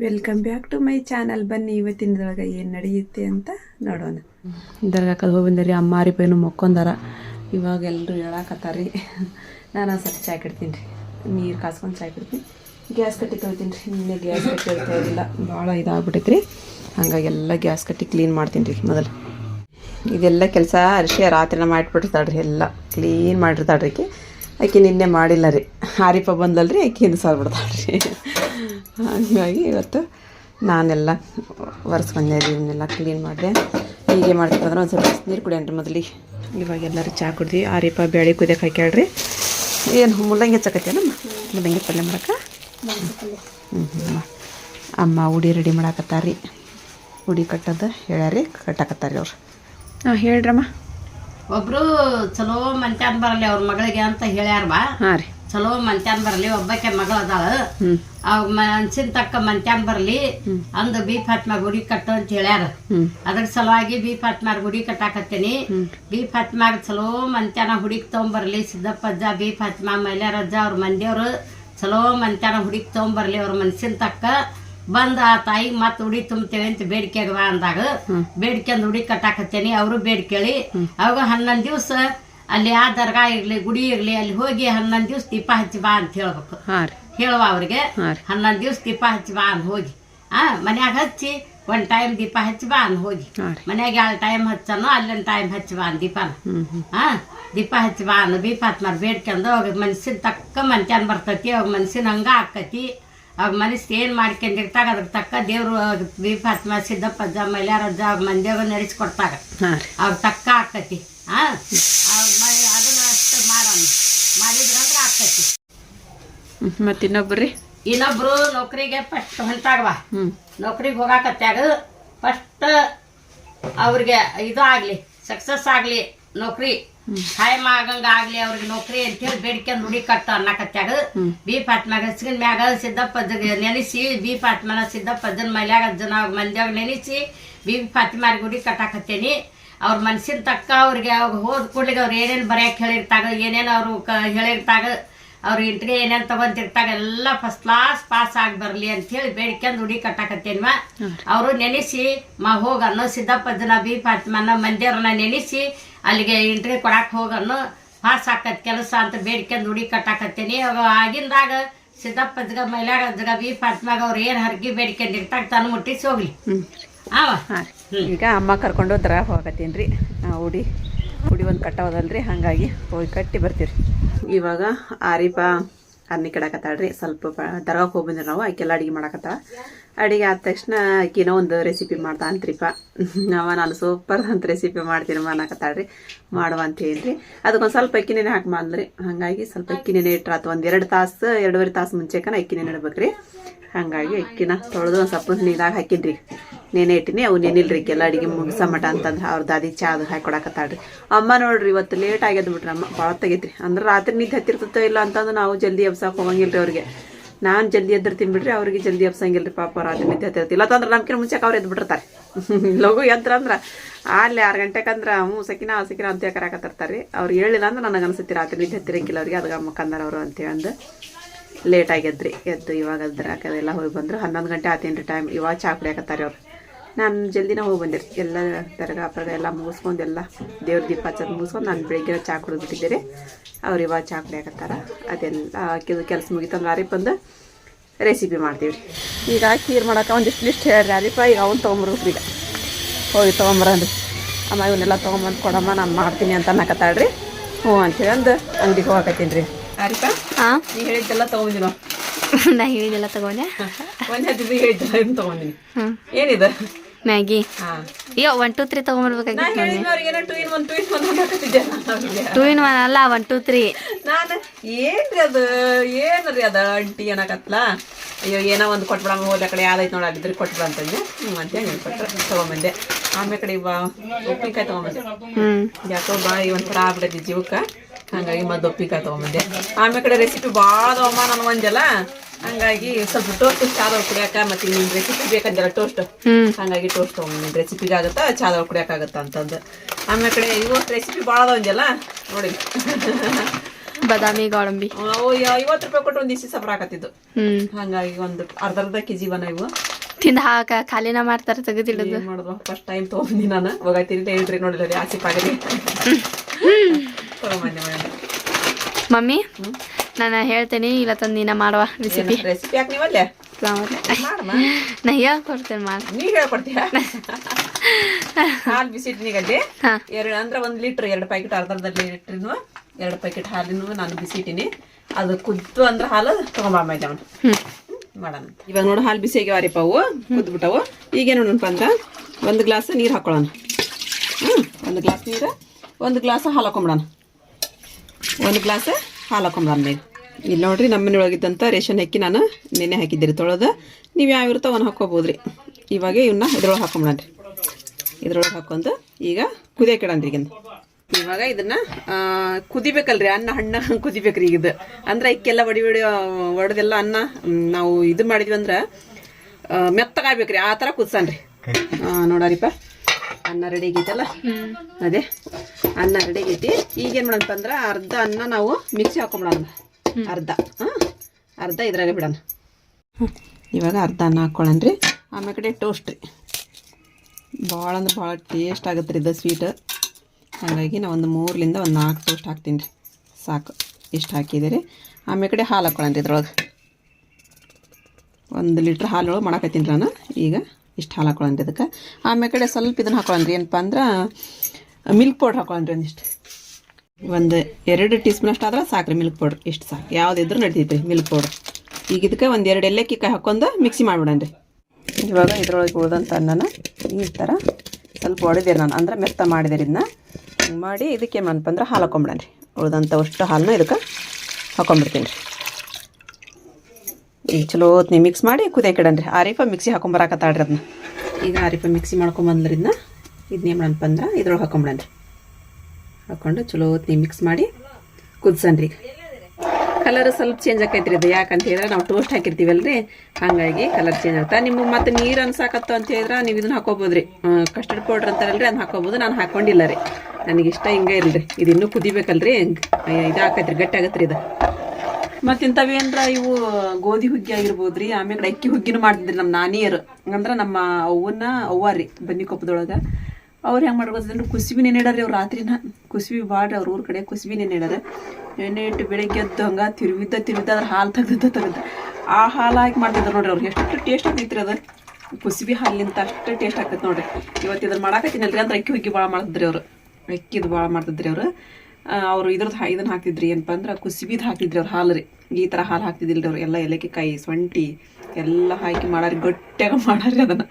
Welcome back to my channel ಬನ್ನಿ, ಇವತ್ತಿನದೊಳಗೆ ಏನು ನಡೆಯುತ್ತೆ ಅಂತ ನೋಡೋಣ. ದರ್ಗಾಕ ಹೋಗಿ ಬಂದಿರಿ ಅಮ್ಮ ಅರಿಪೇನು ಮಕ್ಕೊಂದಾರ. ಇವಾಗ ಎಲ್ಲರೂ ಹೇಳಾಕತ್ತಾರಿ. ನಾನು ಸ್ವಲ್ಪ ಚಾಯ್ ಕಟ್ತೀನಿ ರೀ. ನೀರು ಕಾಸ್ಕೊಂಡು ಚಾಯ್ ಕಟ್ತೀನಿ ಗ್ಯಾಸ್ ಕಟ್ಟಿ ತೊಳಿತೀನಿ ರೀ. ನಿನ್ನೆ ಗ್ಯಾಸ್ ಕಟ್ಟಿ ಇರಲಿಲ್ಲ. ಭಾಳ ಇದಾಗ್ಬಿಟ್ಟೈತೆ ರೀ ಹಂಗಾಗಿ ಎಲ್ಲ ಗ್ಯಾಸ್ ಕಟ್ಟಿ ಕ್ಲೀನ್ ಮಾಡ್ತೀನಿ ರೀ ಮೊದಲು. ಇದೆಲ್ಲ ಕೆಲಸ ಅರಿಶಿ ರಾತ್ರಿನ ಮಾಡಿಬಿಟ್ಟಿರ್ತಾಳ್ರಿ ಎಲ್ಲ. ಕ್ಲೀನ್ ಮಾಡಿರ್ತಾಳ್ರಿ ರೀ ಆಕೆ ನಿನ್ನೆ ಮಾಡಿಲ್ಲ ರೀ. ಹಾರಿಪ ಬಂದಲ್ರಿ ಆಕೆ ಹಿಂದೆ ಬಿಡ್ತಾಳ್ರಿ ಹಾಗಾಗಿ ಇವತ್ತು ನಾನೆಲ್ಲ ಒರೆಸ್ಕೊಂಡೆ ರೀ ಇವನ್ನೆಲ್ಲ ಕ್ಲೀನ್ ಮಾಡಿದೆ. ಹೀಗೆ ಮಾಡ್ತಿದ್ರೆ ಅಂದ್ರೆ ಒಂದು ಸ್ವಲ್ಪ ನೀರು ಕುಡಿಯನ್ರಿ ಮೊದಲಿಗೆ. ಇವಾಗ ಎಲ್ಲರೂ ಚಹಾ ಕುಡ್ದು ಆರಿಪ ಬೇಳೆ ಕುದಿಯಕ್ಕೆ ಹಾಕ್ಯಾಳ್ರಿ ಏನು ಮುಲ್ಲಂಗಿ ಹಚ್ಚಕತ್ತೇನಮ್ಮ ಮುಲ್ಲಂಗಿ ಪಲ್ಯ ಮಾಡಕ್ಕೆ ಹ್ಞೂ ಹ್ಞೂ ಅಮ್ಮ. ಉಡಿ ರೆಡಿ ಮಾಡಾಕತ್ತಾರ. ಉಡಿ ಕಟ್ಟೋದು ಹೇಳ್ಯಾರಿ ಕಟ್ಟಾಕತ್ತಾರಿ ಅವ್ರು. ಹಾಂ ಹೇಳ್ರಮ್ಮ. ಒಬ್ರು ಚಲೋ ಮಂತ್ಯಾನ್ ಬರಲಿ ಅವ್ರ ಮಗಳಿಗೆ ಅಂತ ಹೇಳ್ಯಾರ ಬಾ. ಹಾಂ ರೀ. ಚಲೋ ಮಂತ್ಯಾನ್ ಬರಲಿ ಒಬ್ಬಕ್ಕೆ ಮಗಳ ಅದಾಳ. ಅವ್ ಮನ್ಸಿನ ತಕ್ಕ ಮಂತ್ಯಾನ್ ಬರಲಿ ಅಂದು ಬಿ ಫಾತ್ಮಾ ಗುಡಿ ಕಟ್ಟು ಅಂತ ಹೇಳ್ಯಾರ. ಅದ್ರ ಸಲುವಾಗಿ ಬಿ ಫಾತ್ಮಾರ್ ಗುಡಿ ಕಟ್ಟಾಕತ್ತೇನಿ. ಬಿ ಫಾತ್ಮಾಗ ಚಲೋ ಮಂತ್ಯಾನ ಹುಡುಗಿ ತಗೊಂಬರ್ಲಿ ಸಿದ್ದಪ್ಪಜ್ಜ ಬಿ ಫಾತ್ಮಾ ಮೈಲಾರಜ್ಜ ಅವ್ರ ಮಂದಿಯವ್ರು. ಚಲೋ ಮಂತ್ಯಾನ ಹುಡುಗಿ ತಗೊಂಬರ್ಲಿ ಅವ್ರ ಮನ್ಸಿನ ತಕ್ಕ. ಬಂದ ಆ ತಾಯಿಗೆ ಮತ್ತೆ ಉಡಿ ತುಂಬ್ತೇವೆ ಅಂತ ಬೇಡಿಕೆ ಅಂದಾಗ. ಬೇಡಿಕೆ ಅಂದ್ ಉಡಿ ಕಟ್ಟಾಕತ್ತೇನಿ ಅವರು ಬೇಡಿಕೆಳಿ. ಅವಾಗ ಹನ್ನೊಂದು ದಿವಸ ಅಲ್ಲಿ ಆ ದರ್ಗಾ ಇರ್ಲಿ ಗುಡಿ ಇರ್ಲಿ ಅಲ್ಲಿ ಹೋಗಿ ಹನ್ನೊಂದು ದಿವಸ ದೀಪ ಹಚ್ಚಿ ಬಾ ಅಂತ ಹೇಳ್ಬೇಕು. ಹೇಳುವ ಅವ್ರಿಗೆ ಹನ್ನೊಂದು ದಿವಸ ದೀಪ ಹಚ್ಚಿ ಬಾ ಅಂತ ಹೋಗಿ. ಆ ಮನ್ಯಾಗ ಹಚ್ಚಿ ಒಂದ್ ಟೈಮ್ ದೀಪ ಹಚ್ಚಿ ಬಾ ಅಂತ ಹೋಗಿ. ಮನ್ಯಾಗ ಯಾವ ಟೈಮ್ ಹಚ್ಚನೋ ಅಲ್ಲೊಂದು ಟೈಮ್ ಹಚ್ಚಿ ಬಾ ಅಂತ ದೀಪನ. ಆ ದೀಪ ಹಚ್ಚಿ ಬಾ ಅನ್ನು ದೀಪ ಹಚ್ಚ ಬೇಡ್ಕೊಂಡು ಅವಾಗ ಮನ್ಸಿನ ತಕ್ಕ ಮನ್ಸನ್ ಬರ್ತೈತಿ ಅವಾಗ ಮನ್ಸಿನ ಹಂಗ ಆಕತಿ. ಅವಾಗ ಮನಸ್ಸು ಏನು ಮಾಡ್ಕೊಂಡಿರ್ತಾಗ ಅದ್ರ ತಕ್ಕ ದೇವ್ರು ದೀಪ ಹಚ್ಚ ಸಿದ್ದಪ್ಪಜ್ಜ ಮೈಲಾರಜ್ಜ ಅವ್ರ ಮಂದ್ಯಾಗ ನಡೆಸ್ಕೊಡ್ತಾಗ ಅವಾಗ ತಕ್ಕ ಆಕತಿ. ಆ ಅವಾಗ ಮ- ಅದನ್ನ ಅಷ್ಟು ಮಾಡೋಣ ಮಾಡಿದ್ರಂದ್ರೆ ಆಕತಿ ಮತ್ತು ಇನ್ನೊಬ್ರು? ಇನ್ನೊಬ್ರು ನೌಕರಿಗೆ ಫಸ್ಟ್ ಹೊಂಟಾಗವ ನೌಕರಿಗೆ ಹೋಗಾಕತ್ಯಾಗ ಫಸ್ಟ್ ಅವ್ರಿಗೆ ಇದು ಆಗ್ಲಿ ಸಕ್ಸಸ್ ಆಗ್ಲಿ ನೌಕರಿ. ಖಾಯಂ ಆಗಂಗ ಆಗ್ಲಿ ಅವ್ರಿಗೆ ನೌಕರಿ ಅಂತೇಳಿ ಬೇಡಿಕೆ ನುಡಿ ಕಟ್ಟ ಅನ್ನಕತ್ಯಾಗ ಬಿ ಪಾಟ್ಮ್ಯಾಗ ಹಚ್ಚಿನ ಮ್ಯಾಗ ಸಿದ್ದಪ್ಪದ ನೆನೆಸಿ ಬಿ ಪಾಟ್ಮನ ಸಿದ್ದಪ್ಪಜ್ಜನ ಮಲ್ಯಾಗ ಜನ ಮಂದ್ಯಾಗ ನೆನೆಸಿ ಬಿ ಫಾತಿಮಾರಿ ಗುಡಿ ಕಟ್ಟಾಕತ್ತೇನಿ. ಅವ್ರ ಮನ್ಸಿನ ತಕ್ಕ ಅವ್ರಿಗೆ ಅವಾಗ ಹೋದ ಕೂಡ್ಲಿಗೆ ಅವ್ರು ಏನೇನು ಬರೆಯಕ್ಕೆ ಹೇಳಿರ್ತಾಗ ಏನೇನು ಅವರು ಕ ಹೇಳಿರ್ತಾಗ ಅವ್ರ ಇಂಟ್ರಿ ಏನೇನು ತಗೊಂತಿರ್ತಾಗ ಎಲ್ಲ ಫಸ್ಟ್ ಕ್ಲಾಸ್ ಪಾಸ್ ಆಗಿ ಬರಲಿ ಅಂತೇಳಿ ಬೇಡ್ಕೊಂಡು ಹುಡಿ ಕಟ್ಟಾಕತ್ತೇನ್ವ. ಅವರು ನೆನೆಸಿ ಮಾ ಹೋಗನ್ನು ಸಿದ್ದಪ್ಪದನ ಬಿ ಫಾತಿಮನ ಮಂದಿರನ್ನ ನೆನೆಸಿ ಅಲ್ಲಿಗೆ ಇಂಟ್ರಿ ಕೊಡಕ್ಕೆ ಹೋಗನ್ನು ಪಾಸ್ ಆಕತ್ ಕೆಲಸ ಅಂತ ಬೇಡ್ಕೊಂಡು ಹುಡಿ ಕಟ್ಟಾಕತ್ತೇನಿ. ಆಗಿಂದಾಗ ಸಿದ್ದಪ್ಪದ್ಗ ಮೈಲಾಡದ್ಗ ಬಿ ಪಾತ್ಮಾಗ ಅವ್ರು ಏನು ಹರ್ಗಿ ಬೇಡ್ಕೊಂಡಿರ್ತಾಗ ತಾನು ಮುಟ್ಟಿಸಿ ಹೋಗ್ಲಿ. ಅವ ಈಗ ಅಮ್ಮ ಕರ್ಕೊಂಡು ದರ ಹೋಗತ್ತೀನಿ ರೀ ಉಡಿ? ಉಡಿ ಒಂದು ಕಟ್ಟವದಲ್ರಿ? ಹಾಗಾಗಿ ಹೋಗಿ ಕಟ್ಟಿ ಬರ್ತೀವಿ ಇವಾಗ ಆರಿಪ ಅನ್ನಿ ಕೆಡಕತ್ತಾಳ್ರಿ. ಸ್ವಲ್ಪ ದರ್ಗಾಕ್ಕೆ ಹೋಗಿ ಬಂದ್ರಿ ನಾವು ಆಕೆಲ್ಲ ಅಡುಗೆ ಮಾಡಕತ್ತಾಳ. ಅಡುಗೆ ಆದ ತಕ್ಷಣ ಆಕಿನೋ ಒಂದು ರೆಸಿಪಿ ಮಾಡ್ತಾ ಅಂತ್ರಿಪ್ಪ ಅವ ನಾನು ಸೂಪರ್ ಅಂತ ರೆಸಿಪಿ ಮಾಡ್ತೀನಿ ಅನ್ನಕತ್ತಾಳ್ರಿ. ಮಾಡುವ ಅಂತ ಹೇಳ್ರಿ ಅದಕ್ಕೊಂದು ಸ್ವಲ್ಪ ಅಕ್ಕಿ ನೆನೆ ಹಾಕಿ ಮಾಡ್ರಿ ಹಾಗಾಗಿ ಸ್ವಲ್ಪ ಅಕ್ಕಿ ನೆನೆ ಇಟ್ರ ಅಥವಾ ಒಂದು ಎರಡು ತಾಸು, ಎರಡೂವರೆ ತಾಸು ಮುಂಚೆಕನ ಅಕ್ಕಿ ನೆನೆ ಇಡ್ಬೇಕ್ರಿ. ಹಾಗಾಗಿ ಅಕ್ಕಿನ ತೊಳೆದು ಒಂದು ಸ್ವಲ್ಪ ನೀರಾಗ ಹಾಕಿನ್ರಿ. ನೆನೆ ಇಟ್ಟಿನಿ, ಅವು ನೆನಿಲ್ರಿ ಎಲ್ಲ ಅಡಿಗೆ ಮುಗಿಸ ಮಟ ಅಂತಂದ್ರೆ ಅವ್ರ ದಾದಿ ಚಾ ಅದು ಹಾಕಿ ಅಮ್ಮ ನೋಡ್ರಿ ಇವತ್ತು ಲೇಟ್ ಆಗ್ಯದ ಬಿಟ್ರಿ ಅಮ್ಮ, ಭಾಳ ತೆಗೈತ್ರಿ ಅಂದ್ರೆ ರಾತ್ರಿ ನಿದ್ದೆ ಹತ್ತಿರ್ತೈತೋ ಇಲ್ಲ ಅಂತಂದ್ರೆ ನಾವು ಜಲ್ದಿ ಎಬ್ಸಕ್ಕೆ ಹೋಗಂಗಿಲ್ರಿ ಅವ್ರಿಗೆ. ನಾನು ಜಲ್ದಿ ಎದ್ದಿರ್ತೀನಿ ಬಿಡ್ರಿ, ಅವ್ರಿಗೆ ಜಲ್ದಿ ಎಬ್ಸಂಗಿಲ್ರಿ ಪಾಪ ರಾತ್ರಿ ನಿದ್ದೆ ಹತ್ತಿರ್ತಿ ಇಲ್ಲ ಅಂತಂದ್ರೆ ನಮ್ಕಿನ ಮುಂಚೆಗೆ ಅವ್ರು ಎದ್ದು ಬಿಟ್ಟಿರ್ತಾರೆ. ಲಘು ಎದ್ರ ಅಂದ್ರೆ ಅಲ್ಲಿ ಆರು ಗಂಟೆಕಂದ್ರೆ ಹ್ಞೂ ಸಕಿನ ಸಕಿನ ಅಂತ ರೀ ಅವ್ರು ಹೇಳಿಲ್ಲ ಅಂದ್ರೆ ನನಗೆ ಅನ್ಸುತ್ತೆ ರಾತ್ರಿ ನಿದ್ದೆ ಹತ್ತಿರಂಗಿಲ್ಲ ಅವ್ರಿಗೆ ಅದಕ್ಕೆ ಮಕ್ಕಂದಾರ ಅವರು ಅಂತೇಳಿ ಅಂದು. ಲೇಟ್ ಆಗ್ಯದ್ರಿ ಎದ್ದು ಇವಾಗ ಅದೆಲ್ಲ ಹೋಗಿ ಬಂದ್ರು ಹನ್ನೊಂದು ಗಂಟೆ ಆತೇನು ರೀ ಟೈಮ್ ಇವಾಗ ಚಾ ಕುಡಿಯಾಕತ್ತಾರೆ ಅವ್ರು. ನಾನು ಜಲ್ದಿನ ಹೋಗಿ ಬಂದಿರಿ. ಎಲ್ಲ ದರ್ಗಾ ಪರ್ಗ ಎಲ್ಲ ಮುಗಿಸ್ಕೊಂಡು ಎಲ್ಲ ದೇವ್ರ ದೀಪ ಹಚ್ಚೋದು ಮುಗಿಸ್ಕೊಂಡು ನಾನು ಬೆಳಿಗ್ಗೆ ಚಾ ಕುಡಿದ್ಬಿಟ್ಟಿದ್ದೀರಿ ಅವ್ರು ಇವಾಗ ಚಾ ಕುಡಿಯಾಕತ್ತಾರ. ಅದೆಲ್ಲ ಕೆಲಸ ಮುಗಿತಂದ್ರೆ ಅರಿಪ್ ಬಂದು ರೆಸಿಪಿ ಮಾಡ್ತೀವಿ ಈಗ ಖೀರ್ ಮಾಡೋಕೆ ಒಂದಿಷ್ಟು ಲಿಸ್ಟ್ ಹೇಳ್ರಿ. ಅರಿಪ ಈಗ ಅವ್ನು ತೊಗೊಂಬರ್ಬೇಕು ಈಗ. ಹೋಗಿ ತೊಗೊಂಬರಂದು ಅಮ್ಮ, ಇವನ್ನೆಲ್ಲ ತೊಗೊಂಬಂದು ಕೊಡಮ್ಮ, ನಾನು ಮಾಡ್ತೀನಿ ಅಂತ ಅನ್ನಕತ್ತಾಳ್ರಿ. ಹ್ಞೂ ಅಂತೇಳಿ ಅಂದು ಅಂಗಡಿಗೆ ಹೋಗಕತ್ತೀನಿ ರೀ. ಹಾಂ ನೀ ಹೇಳಿದ್ದೆಲ್ಲ ತೊಗೊಂಡಿನೋ ನಾ ತಗೊಂಡೆ. ಒಂದು ಹತ್ತಿದ್ದು ಹೇಳಿದ್ದೆಲ್ಲ ಇದನ್ನ ತೊಗೊಂಡಿನಿ. ಹ್ಞೂ ಏನಿದೆ? ಮ್ಯಾಗಿ. ಅಯ್ಯೋ one two three two in one ಅಲ್ಲ ಒನ್. ಟೂ ತ್ರೀ ನಾನು ಏನ್ರಿ ಅದು? ಏನ್ರಿ ಅದ ಅಂಟಿ ಅನ್ನಕತ್ಲ? ಅಯ್ಯೋ ಏನೋ ಒಂದು ಕೊಟ್ಬಿಡಮ್ಮ ಹೋದ ಕಡೆ ಯಾವ್ದೈತೆ ನೋಡಿ ಅಲ್ಲಿದ್ರೆ ಕೊಟ್ಬಿಡ ಅಂತಂದೆ. ಹ್ಞೂ ಅಂತ ಹೇಳಿ ಕೊಟ್ಟರೆ ತೊಗೊಂಬಂದೆ. ಆಮೇಲೆ ಕಡೆ ಬಾ ಉಪ್ಪಿನಕಾಯಿ ತೊಗೊಂಬಂದೆ. ಹ್ಞೂ ಯಾಕೋ ಬಾಯಿ ಒಂಥರ ಆಗ್ಬಿಟ್ಟೈತಿ ಜೀವಕ್ಕೆ. ಹಂಗಾಗಿ ಮತ್ತೆ ಒಪ್ಪಿಕ ತೊಗೊಂಬಂದೆ. ಆಮೇಲೆ ಕಡೆ ರೆಸಿಪಿ ಭಾಳ ಅದಾವಮ್ಮ ನಾನು ಒಂದೆಲ್ಲ ಹಂಗಾಗಿ ಸ್ವಲ್ಪ ಟೋಸ್ಟ್ ಚಾದ ಕುಡಿಯಾಕ ಮತ್ತೆ ನಿಮ್ ರೆಸಿಪಿ ಬೇಕಂದಿಲ್ಲ ಟೋಸ್ಟ್ ಹಂಗಾಗಿ ಟೋಸ್ಟ್ ತೊಗೊಂಡು ರೆಸಿಪಿಗೆ ಆಗುತ್ತಾ ಚಾದ ಕುಡಿಯಾಕಾಗತ್ತ ಅಂತಂದು. ಆಮೇಲೆ ಕಡೆ ಇವತ್ತು ರೆಸಿಪಿ ಭಾಳ ಅದಾವ ನೋಡಿ. ಬದಾಮಿ ಗೋಡಂಬಿ. ಅವು ಐವತ್ತು ರೂಪಾಯಿ ಕೊಟ್ಟು ಒಂದು ಇಸಿ ಸಬ್ರ ಹಾಕತ್ತಿದ್ದು ಹಂಗಾಗಿ ಒಂದು ಅರ್ಧ ಅರ್ಧ ಕೆ ಜಿ ಬನ ಇವು. ತಿಂದ ಹಾಕ ಖಾಲಿನ ಮಾಡ್ತಾರ ತೆಗೆದಿಡೋದು. ಮಾಡೋದು ಫಸ್ಟ್ ಟೈಮ್ ತಗೊಂಡಿ ನಾನು. ಹೋಗತ್ತೀನಿ ಹೇಳ್ರಿ ನೋಡಿಲ್ಲ ಆಸಿ ಪಾಗಲಿ ಮಮ್ಮಿ ನಾನು ಹೇಳ್ತೇನೆ ಇಲ್ಲ ತಂದು ನೀನ ಮಾಡುವ ರೆಸಿಪಿ ರೆಸಿಪಿ ಯಾಕೆ ನೀವಲ್ಲೇ? ಮಾಡಮ್ಮ ನಾ ಹೇಳ್ಕೊಡ್ತೇನೆ ಮಾಡಿ. ನೀ ಹೇಳ್ಕೊಡ್ತೀಯ ಹಾಲು ಬಿಸಿಟ್ಟಿನಿಗಲ್ಲಿ ಹಾ. ಎರಡು ಅಂದ್ರೆ ಒಂದು ಲೀಟ್ರ್ ಎರಡು ಪ್ಯಾಕೆಟ್ ಅರ್ಧ ಅರ್ಧ ಲೀಟ್ರಿನು ಎರಡು ಪ್ಯಾಕೆಟ್ ಹಾಲಿನೂ ನಾನು ಬಿಸಿಟ್ಟಿನಿ. ಅದು ಕುದ್ದು ಅಂದ್ರೆ ಹಾಲು ತೊಗೊಂಬಾಮೈತೆ ಅವನು ಹ್ಮ್. ಮಾಡೋಣ. ಇವಾಗ ನೋಡು ಹಾಲು ಬಿಸಿ ಆಗ್ಯಾವರಿಪ್ಪ ಅವು ಕುದ್ಬಿಟ್ಟವು ಈಗೇನು ನೋಡಪ್ಪ ಅಂದ್ರೆ ಒಂದು ಗ್ಲಾಸ್ ನೀರು ಹಾಕೊಳ್ಳೋಣ. ಹ್ಞೂ ಒಂದು ಗ್ಲಾಸ್ ನೀರು ಒಂದು ಗ್ಲಾಸ್ ಹಾಲು ಹಾಕೊಂಬಿಡೋಣ. ಒಂದು ಗ್ಲಾಸ್ ಹಾಲು ನೀವು ಇಲ್ಲಿ ನೋಡ್ರಿ ನಮ್ಮ ಮನೆಯೊಳಗಿದ್ದಂಥ ರೇಷನ್ ಅಕ್ಕಿ ನಾನು ನೆನೆ ಹಾಕಿದ್ದೀರಿ ತೊಳೆದು. ನೀವು ಯಾವ ಇರುತ್ತೋ ಅವನ್ನ ಹಾಕೋಬೋದ್ರಿ ಇವಾಗ ಇವನ್ನ ಇದ್ರೊಳಗೆ ಹಾಕೊಂಬಿಡಣ್ರಿ ಇದ್ರೊಳಗೆ ಹಾಕೊಂಡು ಈಗ ಕುದಿಯಕ್ಕೆ ಇಡಣ್ರಿ ಈಗಿಂದ. ಇವಾಗ ಇದನ್ನ ಕುದಿಬೇಕಲ್ರಿ ಅನ್ನ ಹಣ್ಣ ಕುದಿಬೇಕ್ರಿ ಈಗ ಇದು ಅಂದ್ರೆ ಇಕ್ಕೆಲ್ಲ ಒಡಿ ಒಡಿ ಒಡೆದೆಲ್ಲ ಅನ್ನ ನಾವು ಇದು ಮಾಡಿದ್ವಿ ಅಂದ್ರೆ ಮೆತ್ತಗಾಗ್ಬೇಕ್ರಿ ಆ ಥರ ಕುದ್ಸನ್ರಿ ನೋಡಾರಿಪ್ಪ. ಅನ್ನ ರೆಡಿ ಆಗೈತಲ್ಲ? ಅದೇ. ಅನ್ನ ರೆಡಿ ಆಗೈತಿ. ಈಗೇನು ಮಾಡೋಣ ಅಂದ್ರೆ ಅರ್ಧ ಅನ್ನ ನಾವು ಮಿಕ್ಸಿ ಹಾಕೊಂಬಿಡೋಣ. ಅರ್ಧ. ಹಾಂ? ಅರ್ಧ ಇದ್ರಾಗ ಬಿಡೋಣ. ಇವಾಗ ಅರ್ಧ ಅನ್ನ ಹಾಕ್ಕೊಳ್ಳೋಣ್ರಿ ಆಮೇಲೆ ಕಡೆ ಟೋಸ್ಟ್ ರೀ. ಭಾಳ ಅಂದ್ರೆ ಭಾಳ ಟೇಸ್ಟ್ ಆಗುತ್ತೆ ರೀ ಇದು ಸ್ವೀಟ್ ಹಾಗಾಗಿ ನಾವು ಒಂದು ಮೂರರಿಂದ ಒಂದು ನಾಲ್ಕು ಟೋಸ್ಟ್ ಹಾಕ್ತೀನಿ ರೀ. ಸಾಕು. ಇಷ್ಟು ಹಾಕಿದ್ದೀರಿ ಆಮೇಲೆ ಕಡೆ ಹಾಲು ಹಾಕ್ಕೊಳ್ಳೋಣ ಇದ್ರೊಳಗೆ. ಒಂದು ಲೀಟ್ರ್ ಹಾಲು ಮಾಡಾಕತ್ತೀನಿ ನಾನು. ಈಗ ಇಷ್ಟು ಹಾಲು ಹಾಕೊಳ್ಳೋಣ ಅದಕ್ಕೆ. ಆಮೇಲೆ ಕಡೆ ಸ್ವಲ್ಪ ಇದನ್ನು ಹಾಕೊಳ್ಳೋಣ ರೀ ಏನಪ್ಪ ಅಂದ್ರೆ ಮಿಲ್ಕ್ ಪೌಡ್ರ್ ಹಾಕೊಳ್ಳೋಣ ರೀ ಒಂದಿಷ್ಟು. ಒಂದು ಎರಡು ಟೀ ಸ್ಪೂನ್ ಅಷ್ಟು ಆದ್ರೆ ಸಾಕು ರೀ ಮಿಲ್ಕ್ ಪೌಡ್ರ್ ಇಷ್ಟು ಸಾಕು. ಯಾವುದಿದ್ರೂ ನಡೀತೈತೆ ರೀ ಮಿಲ್ಕ್ ಪೌಡ್ರ್ ಈಗ ಇದಕ್ಕೆ ಒಂದು ಎರಡು ಏಲಕ್ಕಿ ಕಾಯಿ ಹಾಕೊಂಡು ಮಿಕ್ಸಿ ಮಾಡಿಬಿಡೋಣ ರೀ ಇವಾಗ ಇದ್ರೊಳಗೆ ಉಳ್ದಂಥ ಅನ್ನನ ಈ ಥರ ಸ್ವಲ್ಪ ಹೊಡೆದಿರಿ ನಾನು. ಅಂದ್ರೆ ಮೆತ್ತ ಮಾಡಿದಿರಿ ಇದನ್ನ ಮಾಡಿ ಇದಕ್ಕೆ ಏನಪ್ಪ ಅಂದ್ರೆ ಹಾಲು ಹಾಕೊಂಬಿಡೋಣ ರೀ ಉಳ್ದಂಥ ಅಷ್ಟು ಹಾಲನ್ನ ಇದಕ್ಕೆ ಹಾಕೊಂಡ್ಬಿಡ್ತೀನಿ ರೀ. ಈಗ ಚಲೋ ಹೊತ್ನಿ ಮಿಕ್ಸ್ ಮಾಡಿ ಕುದಿಯಕ್ಕೆ ಕಡನ್ರಿ ಆರೀಫ ಮಿಕ್ಸಿ ಹಾಕೊಂಬರಾಕತ್ತಾಳ್ರಿ ಅದನ್ನ ಈಗ ಆರಿಫ ಮಿಕ್ಸಿ ಮಾಡ್ಕೊಂಬಂದ್ರಿಂದ ಇದನ್ನೇ ಮಾಡಪ್ಪ ಅಂದ್ರೆ ಇದ್ರೊಳಗೆ ಹಾಕೊಂಬಿಡನ್ರಿ ರೀ. ಹಾಕೊಂಡು ಚಲೋ ಹೊತ್ನಿ ಮಿಕ್ಸ್ ಮಾಡಿ ಕುದಿಸನ್ರಿ ಈಗ. ಕಲರ್ ಸ್ವಲ್ಪ ಚೇಂಜ್ ಆಕೈತ್ರಿ ಅದು. ಯಾಕಂತ ಹೇಳಿದ್ರೆ ನಾವು ಟೋಸ್ಟ್ ಹಾಕಿರ್ತೀವಲ್ರಿ. ಹಾಗಾಗಿ ಕಲರ್ ಚೇಂಜ್ ಆಗ್ತಾ ನಿಮ್ಗೆ ಮತ್ತೆ ನೀರು ಅನ್ಸಾಕತ್ತ ಅಂತ ಹೇಳಿದ್ರೆ ನೀವು ಇದನ್ನ ಹಾಕೋಬೋದ್ರಿ ಕಸ್ಟರ್ಡ್ ಪೌಡ್ರ್ ಅಂತಾರಲ್ರಿ ಅದನ್ನ ಹಾಕೋಬೋದು. ನಾನು ಹಾಕೊಂಡಿಲ್ಲ ರೀ. ನನಗೆ ಇಷ್ಟ ಹಿಂಗೆ ಇಲ್ರಿ. ಇದು ಇನ್ನೂ ಕುದಿಬೇಕಲ್ರಿ. ಇದು ಹಾಕೈತ್ರಿ ಗಟ್ಟಿ ಆಗತ್ರಿ ಇದು. ಮತ್ತೆ ಇವು ಗೋಧಿ ಹುಗ್ಗಿ ಆಗಿರ್ಬೋದ್ರಿ, ಆಮೇಲೆ ಅಕ್ಕಿ ಹುಗ್ಗಿನೂ ಮಾಡ್ತಿದ್ರಿ ನಮ್ಮ ನಾನಿಯರು. ಅಂದ್ರೆ ನಮ್ಮ ಅವ್ವನ ಅವ್ವ ರೀ ಬನ್ನಿ ಕೊಪ್ಪದೊಳಗೆ ಅವ್ರು ಹೆಂಗೆ ಮಾಡ್ಬೋದಂದ್ರೆ ಕುಸ್ಬಿ ನೆನೆಡಾರಿ ಅವ್ರು ರಾತ್ರಿನ. ಕುಸಿಬಿ ಬಾಡ್ರಿ ಅವ್ರ ಊರ ಕಡೆ ಕುಸ್ಬಿ ನೆನೆಡಾರ ನೆನೆ ಇಟ್ಟು ಬೆಳಿಗ್ಗೆ ಎದ್ದು ಹಂಗೆ ತಿರುವಿದ್ದ ತಿರುವಿದ್ದ ಅದ್ರ ಹಾಲು ತೆಗ್ದಿದ್ದ ತೆಗ್ದು ಆ ಹಾಲು ಹಾಕಿ ಮಾಡ್ತಿದ್ರು ನೋಡ್ರಿ ಅವ್ರಿಗೆ ಎಷ್ಟು ಟೇಸ್ಟ್ ಆಗ್ತೈತ್ರಿ ಅದು. ಕುಸುಬಿ ಹಾಲಿಂತ ಅಷ್ಟು ಟೇಸ್ಟ್ ಆಗ್ತೈತೆ ನೋಡ್ರಿ. ಇವತ್ತು ಇದನ್ನ ಮಾಡಾಕತ್ತೀನಲ್ರಿ ಅಂದ್ರೆ ಅಕ್ಕಿ ಹುಗ್ಗಿ ಭಾಳ ಮಾಡ್ತಿದ್ರಿ ಅವರು. ಅಕ್ಕಿದು ಭಾಳ ಮಾಡ್ತಿದ್ರಿ ಅವರು. ಅವರು ಇದ್ರದ್ದು ಇದನ್ನ ಹಾಕ್ತಿದ್ರಿ ಏನಪ್ಪ ಅಂದ್ರೆ ಕುಸಿಬಿದ್ದು ಹಾಕ್ತಿದ್ರಿ ಅವ್ರು ಹಾಲು ರೀ. ಈ ಥರ ಹಾಲು ಹಾಕ್ತಿದ್ದಿಲ್ರಿ ಅವ್ರು. ಎಲ್ಲ ಏಲಕ್ಕಿಕಾಯಿ ಸೊಂಟಿ ಎಲ್ಲ ಹಾಕಿ ಮಾಡಾರಿ ಗಟ್ಟಿಯಾಗ ಮಾಡಾರಿ ಅದನ್ನ.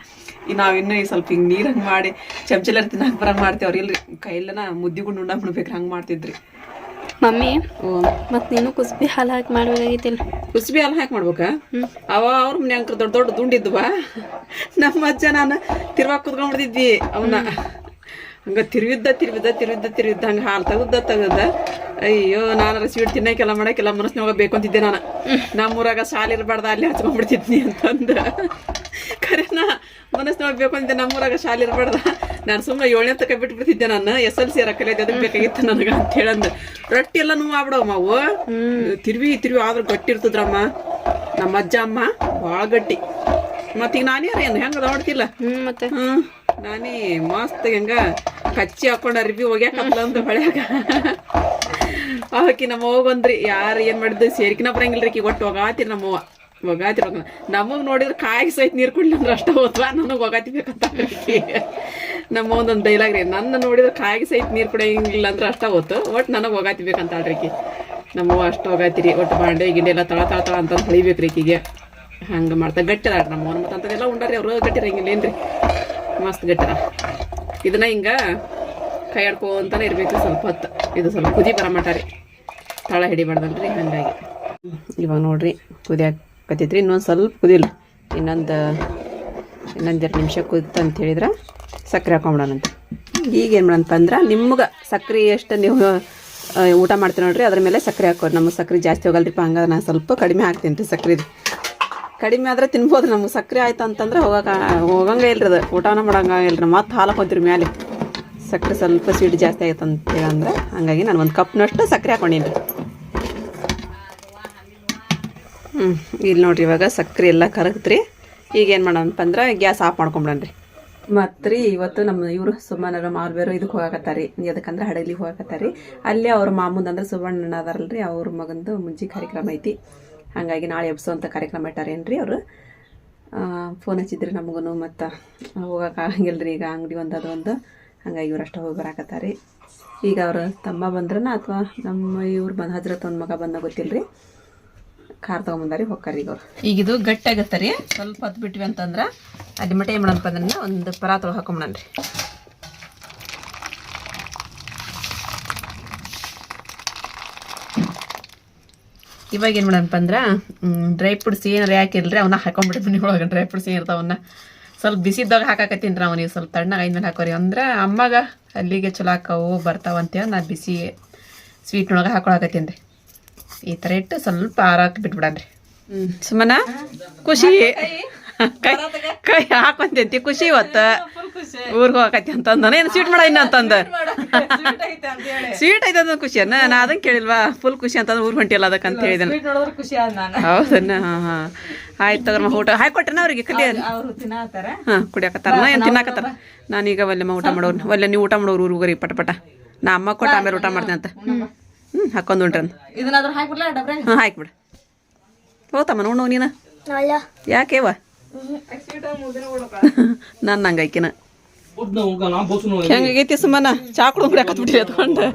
ಈ ನಾವಿನ್ನೂ ಈ ಸ್ವಲ್ಪ ಹಿಂಗೆ ನೀರಂಗೆ ಮಾಡಿ ಚಮಚಲರ್ ತಿನ್ನಕ್ಕೆ ಬರಂಗೆ ಮಾಡ್ತೀವಿ ಅವ್ರು. ಇಲ್ರಿ ಕೈಲೆನ ಮುದ್ದಿಗುಂಡು ಉಂಡ ಬಿಡ್ಬೇಕು ಹಂಗೆ ಮಾಡ್ತಿದ್ರಿ. ಮಮ್ಮಿ ಮತ್ತೆ ನೀನು ಕುಸ್ಬಿ ಹಾಲು ಹಾಕಿ ಮಾಡ್ಬೇಕಾಗಿತ್ತಿಲ್ಲ ಕುಸ್ಬಿ ಹಾಲು ಹಾಕಿ ಮಾಡ್ಬೇಕಾ? ಅವ ಅವ್ರ ಮನ್ಯಾಗ ದೊಡ್ಡ ದೊಡ್ಡ ದುಂಡಿದ್ವಾ ನಮ್ಮ ಅಜ್ಜ ನಾನು ತಿರ್ವಾ ಕುತ್ಕೊಂಡ್ಬಿಡ್ತಿದ್ವಿ ಅವನ್ನ. ಹಂಗ ತಿರುವಿದ್ದ ತಿರುವಿದ್ದ ತಿರುವಿದ್ದ ತಿರುವಿದ್ದ ಹಂಗೆ ಹಾಲು ತೆಗೆದ ತೆಗೆದ. ಅಯ್ಯೋ ನಾನು ಸ್ವೀಟ್ ತಿನ್ನಕ್ಕೆಲ್ಲ ಮಾಡಕ್ಕೆಲ್ಲ ಮನಸ್ಸಿನೊಳಗೆ ಬೇಕು ಅಂತಿದ್ದೆ ನಾನು. ನಮ್ಮೂರಾಗ ಶಾಲೆ ಇರಬಾರ್ದ ಅಲ್ಲಿ ಹಚ್ಕೊಂಡ್ಬಿಡ್ತಿದ್ನಿ ಅಂತಂದು. ಖರೇನಾ ಮನಸ್ಸಿನೊಳಗೆ ಬೇಕು ಅಂತಿದ್ದೆ ನಮ್ಮೂರಾಗ ಶಾಲೆ ಇರಬಾರ್ದ. ನಾನು ಸುಮ್ಮನೆ ಏಳನೇ ತಕ ಬಿಟ್ಬಿಡ್ತಿದ್ದೆ ನಾನು. ಎಸ್ ಎಲ್ ಸಿ ಕಲಿಯೋದು ಅದಕ್ಕೆ ಬೇಕಾಗಿತ್ತು ನನಗೆ ಅಂತ ಹೇಳಂದು. ರೊಟ್ಟಿ ಎಲ್ಲ ನೋವು ಆಗ್ಬಿಡವ್ ಮಾವು. ತಿರುವಿ ತಿರುವಿ ಆದ್ರೂ ಗಟ್ಟಿ ಇರ್ತದ್ರಮ್ಮ ನಮ್ಮ ಅಜ್ಜ ಅಮ್ಮ ಭಾಳ ಗಟ್ಟಿ. ಮತ್ತೀಗ ನಾನೇ ಏನು? ಹೆಂಗೆ ನೋಡ್ತಿಲ್ಲ? ಮತ್ತೆ? ಹ್ಮ್. ನಾನೇ ಮಸ್ತ್ ಹೆಂಗ ಕಚ್ಚಿ ಹಾಕೊಂಡ ಅರ್ಬಿ ಹೋಗ್ಯಾಕತ್ಲ ಅಂತ ಹೊಳ್ಯಾಗ. ಆಕಿ ನಮ್ಮ ಬಂದ್ರಿ, ಯಾರು ಏನ್ ಮಾಡಿದ್ದು ಸೇರಿಕಿನ ಬರಂಗಿಲ್ರಿ ಒಟ್ಟು ಒಗಾತಿರಿ ನಮ್ಮವ್ವ ಒಗಾತಿರ ನಮಗ್ ನೋಡಿದ್ರೆ ಕಾಯಿಗೆ ಸಹಿತ ನೀರು ಕುಡ್ಲಿ ಅಂದ್ರೆ ಅಷ್ಟ ಹೋದ್ವಾ, ನನಗೆ ಒಗಾತಿ ಬೇಕಂತ ಆಕಿ. ನಮ್ಮ ಒಂದೊಂದು ಡೈಲಾಗ್ ರೀ, ನನ್ನ ನೋಡಿದ್ರೆ ಕಾಯಿಗೆ ಸಹಿತ ನೀರು ಕುಡಿಯಂಗಿಲ್ಲ ಅಂದ್ರೆ ಅಷ್ಟ ಹೋತು ಒಟ್ಟು ನನಗೆ ಹೋಗಾತಿಬೇಕಂತ ಬೇಕಂತ ಆಡ್ರಿ ಆಕಿ ನಮ್ಮವ್ವ ಅಷ್ಟು ಹೋಗಾತಿರಿ ಒಟ್ಟು ಬಾಂಡೆ ಗಿಂಡೆ ಎಲ್ಲ ತಳ ತಳ ತಳ ಅಂತ ಹೊಳಿಬೇಕ್ರಿ ಆಕಿಗೆ ಹಂಗೆ ಮಾಡ್ತಾ ಗಟ್ಟಿ ಅದಾಳ್ರಿ ನಮ್ಮ ಮತ್ತೆ ಅಂಥದ್ದೆಲ್ಲ ಉಂಡಾರಿ ಅವ್ರು ಗಟ್ಟಿರಂಗಿಲ್ಲ ಏನ್ರಿ ಮಸ್ತ್ ಗಟ್ಟರ ಇದನ್ನ ಹಿಂಗ ಕೈ ಆಡ್ಕೊಂತಾನೆ ಇರ್ಬೇಕು ಸ್ವಲ್ಪ ಹೊತ್ತು. ಇದು ಸ್ವಲ್ಪ ಕುದಿ ಬರ ರೀ. ತಳ ಹಿಡಿಬಾರ್ದಲ್ರಿ ಹಾಗಾಗಿ. ಇವಾಗ ನೋಡ್ರಿ ಕುದಿಯಾಕತ್ತೈತ್ರಿ ಇನ್ನೊಂದು ಸ್ವಲ್ಪ ಕುದಿಲ್ಲ ಇನ್ನೊಂದು ಇನ್ನೊಂದು ಎರಡು ನಿಮಿಷ ಕುದಿತ ಅಂತ ಹೇಳಿದ್ರೆ ಸಕ್ಕರೆ ಹಾಕೊಂಬಿಡೋಣಂತ ಈಗ ಏನು ಮಾಡೋಣಪ್ಪ ಅಂದ್ರೆ ನಿಮ್ಗೆ ಸಕ್ಕರೆ ಎಷ್ಟು ನೀವು ಊಟ ಮಾಡ್ತೀವಿ ನೋಡ್ರಿ, ಅದ್ರ ಮೇಲೆ ಸಕ್ಕರೆ ಹಾಕೋರಿ. ನಮಗೆ ಸಕ್ಕರೆ ಜಾಸ್ತಿ ಹೋಗಲ್ರಿಪ್ಪ, ಹಂಗಾದ್ರೆ ನಾನು ಸ್ವಲ್ಪ ಕಡಿಮೆ ಹಾಕ್ತೀನಿ ರೀ ಸಕ್ಕರೆ ಕಡಿಮೆ ಆದ್ರೆ ತಿನ್ಬೋದು. ನಮ್ಗೆ ಸಕ್ಕರೆ ಆಯ್ತು ಅಂತಂದ್ರೆ ಹೋಗಕ್ಕೆ, ಹೋಗಂಗೆ ಇಲ್ರಿ ಅದು. ಊಟನೂ ಮಾಡಂಗ ಇಲ್ರಿ. ಮತ್ತೆ ಹಾಲು ಹಾಕೊಂತೀರಿ ಮ್ಯಾಲೆ. ಸಕ್ಕರೆ ಸ್ವಲ್ಪ ಸ್ವೀಟ್ ಜಾಸ್ತಿ ಆಯ್ತು ಅಂತ ಹೇಳಂದ್ರೆ ಹಾಗಾಗಿ ನಾನು ಒಂದು ಕಪ್ನಷ್ಟು ಸಕ್ಕರೆ ಹಾಕೊಂಡಿನಿ. ಹ್ಞೂ ಇಲ್ಲಿ ನೋಡ್ರಿ ಇವಾಗ ಸಕ್ಕರೆ ಎಲ್ಲ ಕರಗತ್ರಿ. ಈಗ ಏನು ಮಾಡೋಣಪ್ಪ ಅಂದ್ರೆ ಗ್ಯಾಸ್ ಆಫ್ ಮಾಡ್ಕೊಂಬಿಡನ್ರಿ ಮತ್ತು ರೀ, ಇವತ್ತು ನಮ್ಮ ಇವರು ಸುಮ್ಮನರ ಮಾರ್ಬೇರು ಇದಕ್ಕೆ ಹೋಗಕತ್ತಾರಿ. ಎದಕ್ಕಂದ್ರೆ ಹಡಗಲಿಗೆ ಹೋಗಕತ್ತಾರಿ. ಅಲ್ಲೇ ಅವ್ರ ಮಾಮೂಂದ್ ಅಂದ್ರೆ ಸುವರ್ಣ ಅದಾರಲ್ರಿ ಅವ್ರ ಮಗಂದು ಮುಂಜಿ ಕಾರ್ಯಕ್ರಮ ಐತಿ. ಹಾಗಾಗಿ ನಾಳೆ ಎಬ್ಸೋಂಥ ಕಾರ್ಯಕ್ರಮ ಇಟ್ಟಾರೇನ್ರಿ ಅವರು? ಫೋನ್ ಹಚ್ಚಿದ್ರಿ ನಮಗೂ ಮತ್ತು ಹೋಗಕ್ಕೆ ಆಗಂಗಿಲ್ಲ ರೀ ಈಗ ಅಂಗಡಿ ಒಂದು ಅದು ಒಂದು. ಹಾಗಾಗಿ ಇವ್ರು ಅಷ್ಟು ಹೋಗಿ ಬರಾಕತ್ತಾರಿ. ಈಗ ಅವರು ತಮ್ಮ ಬಂದ್ರನ ಅಥವಾ ನಮ್ಮ ಇವ್ರು ಬಂದು ಹಜ್ರ ಒಂದು ಮಗ ಬಂದ ಗೊತ್ತಿಲ್ಲ ರೀ ಕಾರ್ ತೊಗೊಂಬಂದಾರಿ ಹೋಗ್ತಾರೆ ಈಗ ಅವ್ರು. ಈಗ ಇದು ಗಟ್ಟಾಗತ್ತೆ ರೀ. ಸ್ವಲ್ಪ ಹೊತ್ತು ಬಿಟ್ವಿ ಅಂತಂದ್ರೆ ಅಲ್ಲಿ ಮಟ ಏನು ಮಾಡಪ್ಪ ಅಂದ್ರೆ ಒಂದು ಪರಾತೊಳಗೆ ಹಾಕೊಂಬಿಡನ್ರಿ ಇವಾಗ ಏನು ಮಾಡಪ್ಪ ಅಂದ್ರೆ ಡ್ರೈ ಫ್ರೂಟ್ಸ್ ಏನಾರು ಯಾಕಿಲ್ರಿ ಅವನ್ನ ಹಾಕೊಂಡ್ಬಿಟ್ಟು ಬನ್ನಿ ಒಳಗೆ ಡ್ರೈ ಫ್ರೂಟ್ಸ್ ಏನಿರ್ತಾವ ಅವನ್ನ ಸ್ವಲ್ಪ ಬಿಸಿದಾಗ ಹಾಕಾಕತ್ತೀನಿ ರೀ ಅವನಿಗೆ ಸ್ವಲ್ಪ ತಣ್ಣಗೆ ಐದ್ಮೇಲೆ ಹಾಕೋರಿ. ಅಂದ್ರೆ ಅಮ್ಮಗೆ ಅಲ್ಲಿಗೆ ಚಲೋ ಹಾಕವು ಬರ್ತಾವಂತೇಳಿ ನಾನು ಬಿಸಿ ಸ್ವೀಟ್ನೊಳಗೆ ಹಾಕೊಳಕತ್ತೀನಿ ರೀ. ಈ ಥರ ಇಟ್ಟು ಸ್ವಲ್ಪ ಆರಾಕ್ ಬಿಟ್ಬಿಡನ್ರಿ ಸುಮ್ಮನ ಖುಷಿ. ಕೈ ಕೈ ಹಾಕೊಂತಂತಿ ಖುಷಿ ಇವತ್ತು. ಊರಿಗೆ ಹೋಗಕತ್ತಿ ಅಂತಂದ ಏನು ಸ್ವೀಟ್ ಮಾಡ ಅಂತಂದ ಸ್ವೀಟ್ ಐತೆ ಅಂತ ಖುಷಿ. ಅನ್ನ ನಾ ಅದನ್ನ ಕೇಳಿಲ್ವಾ? ಫುಲ್ ಖುಷಿ ಅಂತಂದ್ರೆ ಊರ್ ಹೊಂಟಿಲ್ಲ ಅದಕ್ಕೆ ಅಂತ ಹೇಳಿದನ ಖುಷಿ ಆದ ನಾನು. ಹೌದನ್ನ? ಹಾಂ ಹಾಂ. ಆಯ್ತು ತಗೊಂಡ್ ಊಟ ಹಾಕೊಟ್ರನ ಅವ್ರಿಗೆ? ಕಲಿ ಹಾ ಕುಡಿಯಾಕತ್ತಾರ. ಏನು ತಿನ್ನಾಕತ್ತಾರ? ನಾನೀಗ ಒಲ್ಲೆಮ್ಮ ಊಟ ಮಾಡೋರು ಒಲ್ಲೆ ನೀವು ಊಟ ಮಾಡೋರು ಊರಿಗೆ ಹೋಗ್ರಿ ಪಟ ಪಟ. ನಾ ಅಮ್ಮ ಕೊಟ್ಟ ಆಮೇಲೆ ಊಟ ಮಾಡ್ತೀನಿ ಅಂತ. ಹ್ಞೂ ಹಾಕೊಂಡು ಉಂಟ್ರನ್ ಹಾಂ ಹಾಕ್ಬಿಡು. ಹೋತಮ್ಮ ನೋಡು ನೀನು. ಯಾಕೇವ ನನ್ನ ಹಂಗಾಕಿನ ಹೆಂಗಾಗೈತಿ ಸುಮ್ಮನ ಚಾ ಕುಡ್ದು ಕುಡಿಯಾಕತ್ಬಿಟ್ರಿ ಅದ್ಕೊಂಡು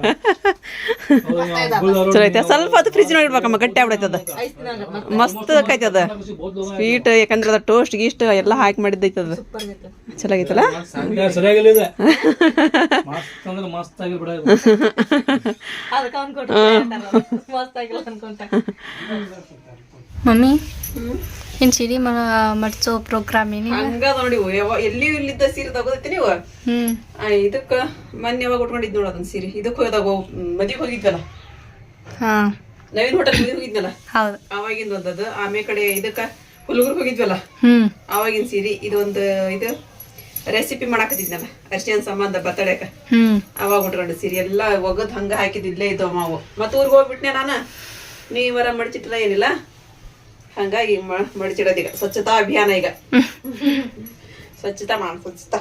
ಚಲೋ ಐತೆ. ಸ್ವಲ್ಪ ಅದು ಫ್ರಿಜ್ ಇಡ್ಬೇಕಮ್ಮ ಗಟ್ಟಿ ಆಗ್ಬಿಡೈತದ ಮಸ್ತ್ ಅದು. ಸ್ವೀಟ್ ಯಾಕಂದ್ರೆ ಅದ ಟೋಸ್ಟ್ ಗೀಸ್ಟ್ ಎಲ್ಲ ಹಾಕಿ ಮಾಡಿದ್ದೈತೆ ಅದು. ಚಲೋ ಆಗೈತಲ್ಲ? ಮಮ್ಮಿ ಏನು ಸಿಡಿ ಮಡ್ಸೋ ಪ್ರೋಗ್ರಾಮ್ ಏನಿ ಹಂಗ ನೋಡಿ ಎಲ್ಲಿ ಇಲ್ಲಿದ್ದ ಸೀರೆ ತಗೋದೈತಿ ನೀವು? ಹ್ಞೂ ಆ, ಇದಕ್ಕ ಮೊನ್ನೆ ಯಾವಾಗ ಉಟ್ಕೊಂಡಿದ್ ನೋಡ ಅದನ್ ಸೀರೆ. ಇದಕ್ಕೆ ಹೋದಾಗ ಮದಿಗೆ ಹೋಗಿದ್ವಲ್ಲ? ಹಾ. ನವೀನ್ ಹೋಟೆಲ್ ಹೋಗಿದ್ನಲ್ಲ? ಹೌದು. ಅವಾಗಿಂದ ಒಂದದು ಆಮೇಲೆ ಕಡೆ ಇದಕ್ಕ ಹುಲ್ಗುರ್ ಹೋಗಿದ್ವಲ್ಲ? ಹ್ಮ್. ಅವಾಗಿನ ಸೀರೆ. ಇದೊಂದು ಇದು ರೆಸಿಪಿ ಮಾಡಾಕತ್ತಿದ್ನಲ್ಲ? ಅರ್ಶಿನ ಸಂಬಂಧ ಹ್ಞೂ ಅವಾಗ ಉಟ್ಕೊಂಡು ಸೀರೆ. ಎಲ್ಲ ಒಗದ್ ಹಂಗ ಹಾಕಿದಿದ್ಲೇ ಇದ್ದವ ಮಾವು. ಮತ್ತ ಊರ್ಗ್ ಹೋಗ್ಬಿಟ್ನೆ ನಾನು. ನೀವರ ಮಡಚಿಟ್ಲ ಏನಿಲ್ಲ? ಹಂಗಾಗಿ ಮಡಚಿಡೋದು ಈಗ ಸ್ವಚ್ಛತಾ ಅಭಿಯಾನ ಈಗ. ಸ್ವಚ್ಛತಾ ಮಾಡ ಸ್ವಚ್ಛತಾ.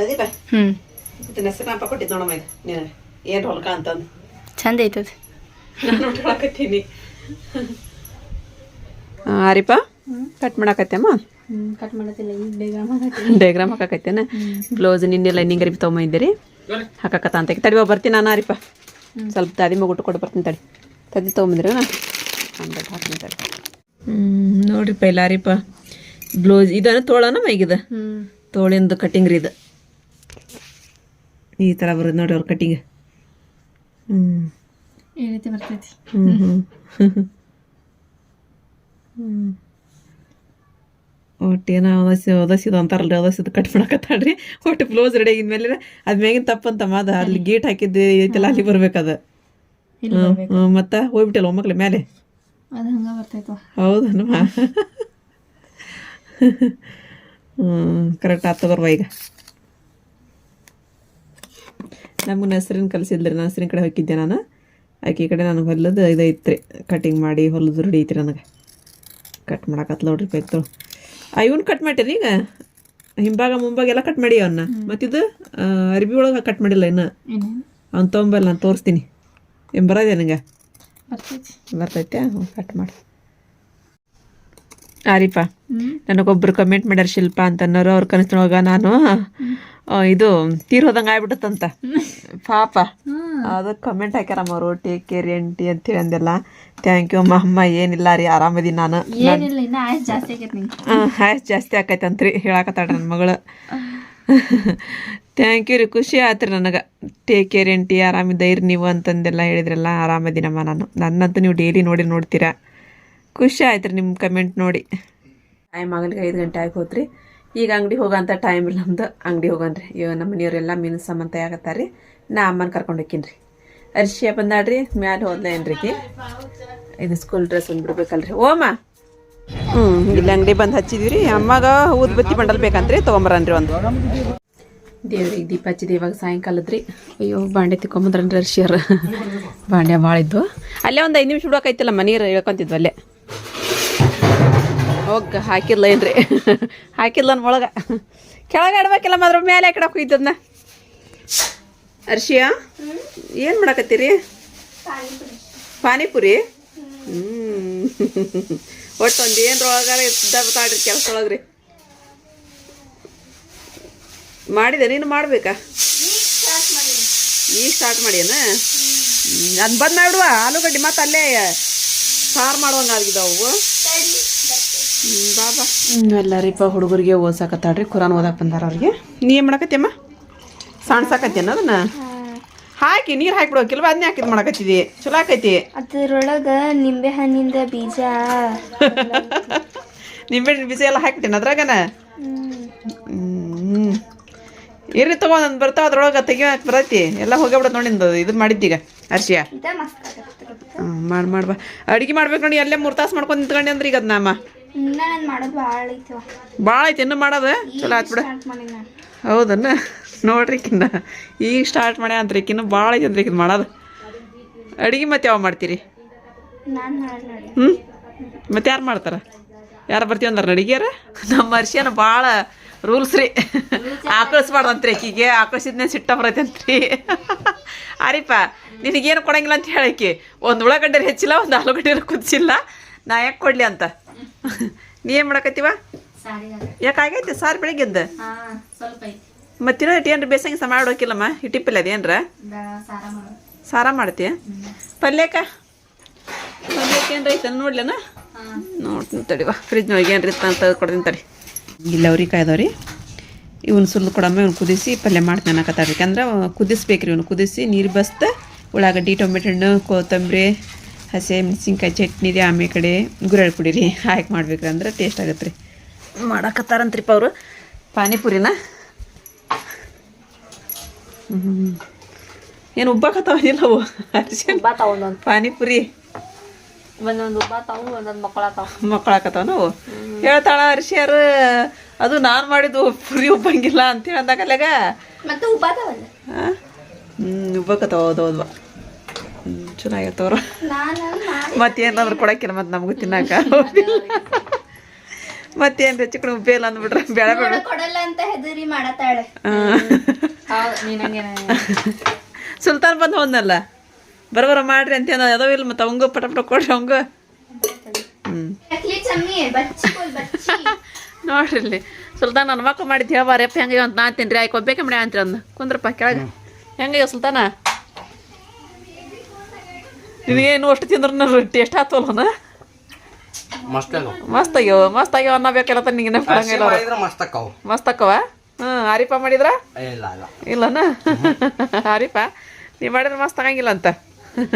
ಅದೇ ಬಾ. ಹ್ಞೂ ಇದನ್ನ ಹೆಸರು ಕೊಟ್ಟಿದ್ದು ನೋಡಮ್ಮ ಇದು. ನೀನು. ಏನು ಹೊಲ್ಕ ಅಂತಂದು. ಚಂದ ಐತದ. ನಾನು ಉಟ್ಕೊಳಕತ್ತೀನಿ ಆರಿಪ? ಕಟ್ ಮಾಡಾಕತ್ತಮ್ಮ? ಕಟ್ ಮಾಡತ್ತಿಲ್ಲ. ಈಗ ಬೇಗ ಡೈಗ್ರಾಮ್ ಹಾಕಾಕತ್ತೇನ? ಬ್ಲೌಸ್ ನಿನ್ನೆ ಲೈನಿಂಗ್ ಅರಿಬಿ ತೊಗೊಂಬಂದಿರಿ ಹಾಕಾಕತ್ತ ಅಂತ ತಡಿ ಬರ್ತೀನಿ ನಾನು ಆರಿಪ. ಸ್ವಲ್ಪ ದಾದಿ ಮಗುಟ್ಟು ಊಟ ಕೊಟ್ಟು ಬರ್ತೀನಿ ತಡಿ. ತದಿ ತೊಗೊಂಬಂದಿರ ಅಂದ್ಬಿಟ್ಟು ಹಾಕ್ತೀನಿ ತಡಿ. ನೋಡ್ರಿಪ್ಪ ಎಲ್ಲಾರಿಪ್ಪ ಬ್ಲೌಸ್ ಇದನ್ನು ತೋಳನ ಮೈಗಿದ ತೋಳಿಂದು ಕಟ್ಟಿಂಗ್ ರೀ ಇದು. ಈ ತರ ಬರೋದು ನೋಡಿ ಅವ್ರ ಕಟಿಂಗ್ ಹ್ಞೂ ಈ ರೀತಿ ಬರ್ತೈತಿ. ಹ್ಞೂ ಹ್ಞೂ ಒಟ್ಟು ಏನೋ ಒದಸಿ ಒದಸಿದು ಅಂತಾರಲ್ರಿ ಒದಸಿದು ಕಟ್ ಮಾಡಕತ್ತಾಳ್ರಿ. ಒಟ್ಟು ಬ್ಲೌಸ್ ರೆಡಿ ಆಗಿದ್ಮೇಲೆ ಅದ್ ಮ್ಯಾಗಿನ ತಪ್ಪಂತಮ್ಮ ಅದ ಅಲ್ಲಿ ಗೇಟ್ ಹಾಕಿದ್ದು ಐತಲ್ಲ ಅಲ್ಲಿ ಬರ್ಬೇಕದ. ಹ್ಞೂ ಮತ್ತೆ ಹೋಗ್ಬಿಟ್ಟಲ್ಲ ಒಮ್ಮಕ್ಳ ಮೇಲೆ ಅದು ಹಂಗೆ ಬರ್ತೈತವ ಹೌದನಮ್ಮ ಹ್ಞೂ ಕರೆಕ್ಟ್ ಆತು ಬರ್ವ ಈಗ. ನಮ್ಗೆ ಹೆಸ್ರಿನ ಕಲಿಸಿದ್ರಿ ನಾನು ಹೆಸ್ರಿನ ಕಡೆ ಹೋಗಿದ್ದೆ ನಾನು. ಆಕೆ ಈ ಕಡೆ ನನಗೆ ಹೊಲದ ಇದೈತ್ರಿ. ಕಟಿಂಗ್ ಮಾಡಿ ಹೊಲದ ರೆಡಿ ಐತ್ರಿ ನನಗೆ. ಕಟ್ ಮಾಡಕತ್ಲ ನೋಡ್ರಿ ಪೈತು ಇವನ್ ಕಟ್ ಮಾಡಿರಿ ಈಗ? ಹಿಂಭಾಗ ಮುಂಭಾಗ ಎಲ್ಲ ಕಟ್ ಮಾಡಿ ಅವನ್ನ ಮತ್ತಿದು ಆ, ಅರ್ಬಿ ಒಳಗೆ ಕಟ್ ಮಾಡಿಲ್ಲ ಇನ್ನು? ಅವ್ನು ತೊಗೊಂಬಲ್ಲ ನಾನು ತೋರಿಸ್ತೀನಿ. ಏನು ಬರೋದೇ ನನಗೆ ಬರ್ತೈತಿ ಕಟ್ ಮಾಡಿ. ಆರಿಪ ನನಗೊಬ್ರು ಕಮೆಂಟ್ ಮಾಡ್ಯಾರ ಶಿಲ್ಪ ಅಂತ ಅನ್ನೋರು ಅವ್ರ ಕನಸಿನೊಳಗ ನಾನು. ಇದು ತೀರ್ ಹೋದಂಗೆ ಆಗ್ಬಿಟ್ಟತ್ತಂತ. ಪಾಪ. ಅದಕ್ಕೆ ಕಮೆಂಟ್ ಹಾಕ್ಯಾರಮ್ಮ ಅವರು ಕೇರಿ ಕೇರ್ ಎಂಟಿ ಅಂತೇಳಿ ಅಂದೆಲ್ಲ ಥ್ಯಾಂಕ್ ಯು ಅಮ್ಮ ಅಮ್ಮ ಏನಿಲ್ಲ ರೀ ಆರಾಮದಿ ನಾನು. ಹಾಯ್ ಜಾಸ್ತಿ ಆಕೈತಂತ್ರಿ ಹೇಳಾಕತ್ತಾಳ ನನ್ನ ಮಗಳು. ಥ್ಯಾಂಕ್ ಯು ರೀ ಖುಷಿ ಆಯ್ತು ರೀ ನನಗೆ ಟೇಕ್ ಕೇರ್ ಎಂಟಿ ಆರಾಮಿದ್ದೈರಿ ನೀವು ಅಂತಂದೆಲ್ಲ ಹೇಳಿದ್ರಲ್ಲ ಆರಾಮದಿನಮ್ಮ ನಾನು. ನನ್ನಂತೂ ನೀವು ಡೈಲಿ ನೋಡಿ ನೋಡ್ತೀರಾ? ಖುಷಿ ಆಯ್ತು ರೀ ನಿಮ್ಮ ಕಮೆಂಟ್ ನೋಡಿ. ಟೈಮ್ ಆಗಲಿಕ್ಕೆ ಐದು ಗಂಟೆ ಆಗಿ ಹೋತ್ರಿ. ಈಗ ಅಂಗಡಿ ಹೋಗೋಂಥ ಟೈಮ್ ಇಲ್ಲ ನಮ್ದು. ಅಂಗಡಿ ರೀ ಇವ ನಮ್ಮ ಮನೆಯವರೆಲ್ಲ ಮೀನು ಸಾಮಾನು ರೀ ನಾ ಅಮ್ಮನ ಕರ್ಕೊಂಡು ಹೋಗ್ತೀನಿ ಅರ್ಶಿಯ ಬಂದಾಡ್ರಿ ಮ್ಯಾಲೆ ಹೋದ್ಲ ಏನ್ರಿ ಇದು ಸ್ಕೂಲ್ ಡ್ರೆಸ್ ಒಂದು ಬಿಡ್ಬೇಕಲ್ರಿ. ಓಮ! ಹ್ಞೂ ಇಲ್ಲಿ ಅಂಗಡಿ ಬಂದು ಹಚ್ಚಿದೀವಿ ರೀ ಅಮ್ಮಗ ಊದ್ ಬತ್ತಿ ಬಂಡಲ್ ಬೇಕಂತ್ರಿ ತೊಗೊಂಬರನ್ರಿ ಒಂದು. ದೇವ್ರಿಗೆ ದೀಪ ಹಚ್ಚಿದೆ, ಇವಾಗ ಸಾಯಂಕಾಲದ್ರಿ ಅಯ್ಯೋ, ಬಾಂಡೆ ತಿಕ್ಕೊಂಬಂದ್ರನ್ರಿ ಅರ್ಶಿಯರ್ ಬಾಂಡೆ ಇದ್ವು ಅಲ್ಲೇ ಒಂದು ಐದು ನಿಮಿಷ ಬಿಡೋಕೈತಿಲ್ಲ ನೀರು ಇಳ್ಕೊಂತಿದ್ವು ಅಲ್ಲೇ. ಹೋಗ ಹಾಕಿಲ್ಲ ಏನ್ರಿ? ಹಾಕಿಲ್ಲ ನಮ್ಮ ಒಳಗೆ. ಕೆಳಗೆ ಆಡ್ಬೇಕಿಲ್ಲ, ಮಾತ್ರ ಮೇಲೆ ಹಾಕಿಡಕ್ಕೆ ಹೋಗಿದ್ದನ್ನ ಅರ್ಷಿಯ ಏನು ಮಾಡಕತ್ತೀರಿ? ಪಾನಿಪುರಿ? ಹ್ಞೂ ಒಟ್ಟು ಒಂದು ಏನರೊಳಗಾರ ಇದ್ದಾಡ್ರಿ ಕೆಲಸ ಒಳಗ್ರಿ ಮಾಡಿದೆ ನೀನು ಮಾಡ್ಬೇಕಾ? ಈಗ ಸ್ಟಾರ್ಟ್ ಮಾಡ್ಯಾನ? ಅದು ಬಂದು ಮಾಡುವ ಆಲೂಗಡ್ಡೆ ಮತ್ತೆ ಅಲ್ಲೇ ಸಾರು ಮಾಡುವಂಗೆ ಆಗಿದ್ದಾವು ಬಾಬಾ ಎಲ್ಲರಿಪ್ಪ ಹುಡುಗರಿಗೆ ಓದ್ಸಾಕತ್ತಾಳ್ರಿ ಕುರಾನ್ ಓದಕ್ಕೆ ಬಂದಾರ ಅವ್ರಿಗೆ. ನೀ ಏನು ಮಾಡಕತ್ತಿಯಮ್ಮ? ಸಾಣ್ಸಾಕತ್ತೇನ ಅದನ್ನ? ಹಾಕಿ ನೀರು ಹಾಕಿಬಿಡೋಕಿಲ್ವ ಅದನ್ನೇ ಹಾಕಿದ್ ಮಾಡಕತ್ತಿದಿ? ಚಲೋ ಆಕೈತಿ. ಅದ್ರೊಳಗೆ ನಿಂಬೆ ಹಣ್ಣಿಂದ ಬೀಜ. ನಿಂಬೆ ಬೀಜ ಎಲ್ಲ ಹಾಕ್ಬಿಟ್ಟೇನ ಅದ್ರಾಗನ? ಹ್ಞೂ ಇರ್ರಿ ತಗೋ ನಾನು ಬರ್ತಾವ ಅದ್ರೊಳಗೆ ತೆಗಿಯೋಕೆ ಬರತಿ. ಎಲ್ಲ ಹೋಗ್ಬಿಡತ್ತೆ ನೋಡಿ ನಿಂದು ಇದು ಮಾಡಿದ್ದೀಗ ಅರ್ಶಿಯ. ಹ್ಞೂ ಮಾಡಿ ಮಾಡ್ಬಾ ಅಡುಗೆ ಮಾಡ್ಬೇಕು ನೋಡಿ ಅಲ್ಲೇ ಮೂರು ತಾಸು ಮಾಡ್ಕೊಂಡು ನಿಂತ್ಕೊಂಡೆ ಅಂದ್ರೆ ಈಗ ಅದು ನಮ್ಮ ಭಾಳ ಐತಿ ಇನ್ನು ಮಾಡೋದು? ಚಲೋ ಆಯ್ತು ಬಿಡ. ಹೌದನ್ನ ನೋಡ್ರಿ ಕಿನ್ನ ಈಗ ಸ್ಟಾರ್ಟ್ ಮಾಡ್ಯ ಅಂತ್ರಿ ಕಿನ್ನ ಭಾಳ ಐತಿ ಅಂದ್ರೆ ಮಾಡೋದು. ಅಡುಗೆ ಮತ್ತೆ ಯಾವ ಮಾಡ್ತೀರಿ? ಹ್ಞೂ ಮತ್ತೆ ಯಾರು ಮಾಡ್ತಾರ? ಯಾರು ಬರ್ತೀವಿ ಅಡಿಗೆ ಅಡಿಗೆಯಾರ? ನಮ್ಮ ಅರ್ಶಿಯನ ಭಾಳ ರೂಲ್ಸ್ ರೀ. ಆಕಳಿಸ್ಬಾರ್ದಂತ್ರಿ ಆಕಿಗೆ ಆಕಳಿಸಿದ್ನೇ ಸಿಟ್ಟ ಬರೈತೆ ಅಂತ್ರಿ ಅರಿಪ ನಿನಗೇನು ಕೊಡಂಗಿಲ್ಲ ಅಂತ ಹೇಳಕ್ಕೆ ಒಂದು ಉಳ್ಳಾಗಡ್ಡೆ ಹೆಚ್ಚಿಲ್ಲ ಒಂದು ಆಲೂಗಡ್ಡೆ ಕುದಿಸಿಲ್ಲ. ನಾ ಯಾಕೆ ಕೊಡಲಿ ಅಂತ? ನೀ ಏನು ಮಾಡಕತ್ತೀವ? ಯಾಕಾಗೈತೆ ಸಾರ್ ಐತಿ. ಮತ್ತಿನ ಏನ್ರ ಬೇಸಂಗಿ ಸಹ ಮಾಡೋಕಿಲ್ಲಮ್ಮ? ಇಟ್ಟಿಪ್ಪಿಲ್ಲ ಅದೇನ್ರ ಸಾರ ಮಾಡ್ತೀಯ? ಪಲ್ಯಕ್ಕ? ಪಲ್ಯಕ್ಕೆ ನೋಡಲೇನ ಐತೆ ನೋಡ್ಲೇನ? ನೋಡ್ತೀನಿ ತಡಿವ ಫ್ರಿಜ್ನೊಳಗೆ ಏನ್ರಿ ಇತ್ತ ಅಂತ ಕೊಡ್ತೀನಿ ತಡಿ. ಇಲ್ಲ ಅದಾವ ರೀ ಇವ್ನು ಸುಲ್ದು ಕೊಡಮ್ಮ ಇವ್ನು ಕುದಿಸಿ ಪಲ್ಯ ಮಾಡ್ತೀನಿ ಅನ್ನಕತ್ತಾರ ಯಾಕಂದ್ರೆ ಕುದಿಸ್ಬೇಕ್ರಿ ಇವ್ನು. ಕುದಿಸಿ ನೀರು ಬಸ್ತ ಉಳ್ಳಾಗಡ್ಡಿ ಟೊಮೆಟೊ ಹಣ್ಣು ಕೊತ್ತಂಬರಿ ಹಸಿ ಮೆಣಸಿನ್ಕಾಯಿ ಚಟ್ನಿ ರೀ ಆಮೇಲೆ ಕಡೆ ಗುರಳ್ ಪುಡಿ ರೀ ಹಾಕಿ ಮಾಡ್ಬೇಕ್ರಿ. ಅಂದ್ರೆ ಟೇಸ್ಟ್ ಆಗತ್ತೆ ರೀ ಮಾಡಕತ್ತಾರಂತ್ರಿಪ್ಪ ಅವರು. ಪಾನಿಪುರಿನ? ಏನು ಉಬ್ಬಾಕತ್ತಾವ ಬಾತಾವ ಒಂದೊಂದು ಪಾನಿಪುರಿ. ಒಂದೊಂದು ಬಾತಾವು ಒಂದೊಂದು ಮಕ್ಕಳಾತಾವ ಮಕ್ಕಳಾಕತ್ತಾವ ನಾವು ಹೇಳ್ತಾಳ ಹರ್ಷಿಯರ್ ಅದು ನಾನು ಮಾಡಿದ್ದು ಪುರಿ ಉಬ್ಬಂಗಿಲ್ಲ ಅಂತ ಹೇಳಂದಾಗಲ್ಲಾಗ ಮತ್ತೆ ಉಬ್ಬಾದವಲ್ಲ ಹ್ಞೂ ಉಬ್ಬಾಕತ್ತಾವ ಹೌದು ಚೆನ್ನಾಗಿರ್ತವ್ರು. ನಾನು ಮಾಡಿ ಮತ್ತೇನಾದ್ರು ಕೊಡಕಿಲ್ಲ ಮತ್ತೆ ನಮಗೂ ತಿನ್ನಾಕ ಮತ್ತೇನು ಕಡೆ ಉಬ್ಬೇ ಇಲ್ಲ ಅಂದ್ಬಿಟ್ರೆ ಬೇಡ ಬೇಡ. ಕೊಡಲ್ಲ ಅಂತ ಹೆದರಿ ಮಾಡತ್ತಾಳೆ. ಹೌದು ನೀನಂಗೆ ಸುಲ್ತಾನ್ ಬಂದು ಹೋದ್ನಲ್ಲ? ಬರೋಬರ ಮಾಡ್ರಿ ಅಂತ ಏನೋ ಅದಾವ ಇಲ್ಲ ಮತ್ತೆ ಅವಂಗ ಪಟ ಪಟ ಕೊಡ್ರಿ ಅವಂಗ. ಬಚ್ಚಿ ನೋಡ್ರಿ ಇಲ್ಲಿ. ಸುಲ್ತಾನ್ ನನ್ನ ಮಕ್ಕಳು ಮಾಡಿದ್ದು ಹೇಳ್ಬಾರಪ್ಪ ಹೆಂಗೆ ಅಂತ ನಾ ತಿನ್ರಿ ಆಯ್ಕೆ ಒಬ್ಬೇಕೆ ಮಾಡಿ ಅಂತ್ರಿ ಅಂದ. ಕುಂದ್ರಪ್ಪ ಕೆಳಗೆ. ಹೆಂಗಯ್ಯ ಸುಲ್ತಾನ? ನಿನಗೇನು ಅಷ್ಟು ತಿಂದ್ರೆ ಟೇಸ್ಟ್ ಆತಲ್ಲ ಮಸ್ತ್ ಅದಾವ ಮಸ್ತ್ ಆಗ್ಯಾವ ಮಸ್ತ್ ಆಗ್ಯಾವ ಅನ್ನಬೇಕಲ್ಲ ನಿಂಗೆ ಮಸ್ತ್ ಅಕ್ಕಾವು. ಮಸ್ತ್ ಅಕ್ಕವ? ಹ್ಞೂ ಆರಿಪ ಮಾಡಿದ್ರ? ಇಲ್ಲ ಇಲ್ಲ. ಇಲ್ಲನ? ಆರಿಪ ನೀ ಮಾಡಿದ್ರೆ ಮಸ್ತ್ ಆಗಂಗಿಲ್ಲ ಅಂತ.